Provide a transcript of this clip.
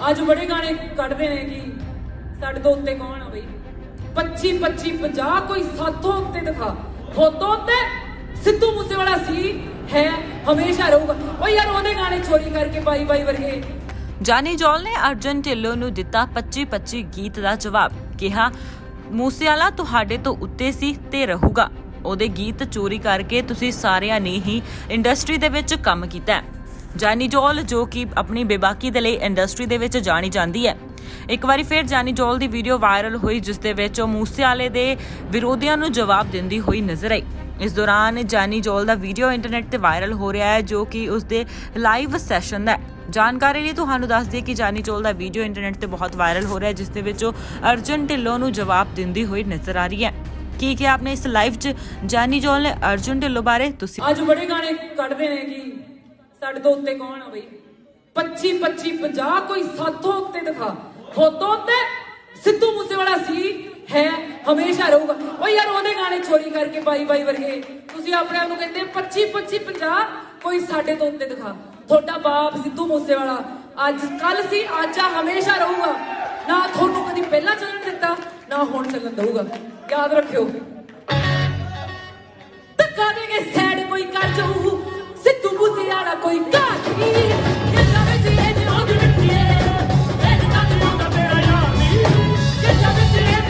ਅੱਜ ਬੜੇ ਗਾਣੇ ਕੱਢਦੇ ਨੇ ਕਿ ਸਾਡੇ ਤੋਂ ਉੱਤੇ ਕੌਣ ਆ ਬਈ? 25 25 50 ਕੋਈ ਸਾਥੋਂ ਉੱਤੇ ਦਿਖਾ। ਥੋਤੋਂ ਉੱਤੇ ਸਿੱਧੂ ਮੂਸੇਵਾਲਾ ਸੀ, ਹੈ, ਹਮੇਸ਼ਾ ਰਹੂਗਾ। ਓ ਯਾਰ, ਉਹਦੇ ਗਾਣੇ ਚੋਰੀ ਕਰਕੇ ਬਾਈ ਬਾਈ ਵਰਗੇ। ਜਾਨੀ ਜੋਲ ਨੇ ਅਰਜਨ ਢਿੱਲੋਂ ਨੂੰ ਦਿੱਤਾ 25-25 ਗੀਤ ਦਾ ਜਵਾਬ। ਕਿਹਾ, ਮੂਸੇਵਾਲਾ ਤੁਹਾਡੇ ਤੋਂ ਉੱਤੇ ਸੀ ਤੇ ਰਹੂਗਾ। ਉਹਦੇ ਗੀਤ ਚੋਰੀ ਕਰਕੇ ਤੁਸੀਂ ਸਾਰਿਆਂ ਨੇ ਹੀ ਇੰਡਸਟਰੀ ਦੇ ਵਿੱਚ ਕੰਮ ਕੀਤਾ ਹੈ। ਜਾਨੀ ਜੋਲ ਜੋ ਕਿ ਆਪਣੀ ਬੇਬਾਕੀ ਦੇ ਲਈ ਇੰਡਸਟਰੀ ਦੇ ਵਿੱਚ ਜਾਣੀ ਜਾਂਦੀ ਹੈ। ਇੱਕ ਵਾਰੀ ਫਿਰ ਜਾਨੀ ਜੌਲ ਦੀ ਵੀਡੀਓ ਵਾਇਰਲ ਹੋਈ, ਜਿਸ ਦੇ ਵਿੱਚ ਉਹ ਮੂਸੇਵਾਲੇ ਦੇ ਵਿਰੋਧੀਆਂ ਨੂੰ ਜਵਾਬ ਦਿੰਦੀ ਹੋਈ ਨਜ਼ਰ ਆਈ। ਇਸ ਦੌਰਾਨ ਜਾਨੀ ਜੌਲ ਦਾ ਵੀਡੀਓ ਇੰਟਰਨੈਟ ਤੇ ਵਾਇਰਲ ਹੋ ਰਿਹਾ ਹੈ, ਜੋ ਕਿ ਉਸ ਦੇ ਲਾਈਵ ਸੈਸ਼ਨ ਦਾ ਜਾਣਕਾਰੀ ਲਈ ਤੁਹਾਨੂੰ ਦੱਸ ਦਈਏ ਕਿ ਜਾਨੀ ਚੋਲ ਦਾ ਵੀਡੀਓ ਇੰਟਰਨੈਟ ਤੇ ਬਹੁਤ ਵਾਇਰਲ ਹੋ ਰਿਹਾ ਹੈ, ਜਿਸ ਦੇ ਵਿੱਚ ਉਹ ਅਰਜਨ ਢਿੱਲੋਂ ਨੂੰ ਜਵਾਬ ਦਿੰਦੀ ਹੋਈ ਨਜ਼ਰ ਆ ਰਹੀ ਹੈ। ਕੀ ਕੀ ਆਪਨੇ ਇਸ ਲਾਈਵ 'ਚ ਜਾਨੀ ਜੋਲ ਨੇ ਅਰਜੁਨ ਢਿੱਲੋਂ ਬਾਰੇ? ਤੁਸੀਂ ਅੱਜ ਬੜੇ ਗਾਣੇ ਕੱਢਦੇ ਨੇ ਕਿ ਸਾਡੇ ਤੋਂ ਉੱਤੇ ਕੌਣ ਆ ਬਈ? 25 25 50 ਕੋਈ ਸਾਥੋਂ ਉੱਤੇ ਦਿਖਾ। ਥੋਤੋਂ ਉੱਤੇ, ਸਿੱਧੂ ਮੂਸੇਵਾਲਾ ਸੀ ਹੈ, ਹਮੇਸ਼ਾ ਰਹੂਗਾ। ਓ ਯਾਰ, ਉਹਦੇ ਗਾਣੇ ਚੋਰੀ ਕਰਕੇ ਬਾਈ ਬਾਈ ਵਰਗੇ। ਤੁਸੀਂ ਆਪਣੇ ਆਪ ਨੂੰ ਕਹਿੰਦੇ 25 25 50 ਕੋਈ ਸਾਡੇ ਤੋਂ ਉੱਤੇ ਦਿਖਾ। ਤੁਹਾਡਾ ਬਾਪ ਸਿੱਧੂ ਮੂਸੇਵਾਲਾ। ਅੱਜ ਕੱਲ ਸੀ, ਅੱਜ ਆ, ਹਮੇਸ਼ਾ ਰਹੂਗਾ। ਨਾ ਤੁਹਾਨੂੰ ਕਦੀ ਪਹਿਲਾਂ ਚੱਲਣ ਦਿੱਤਾ, ਨਾ ਹੁਣ ਚੱਲਣ ਦਊਗਾ। ਯਾਦ ਰੱਖਿਓ।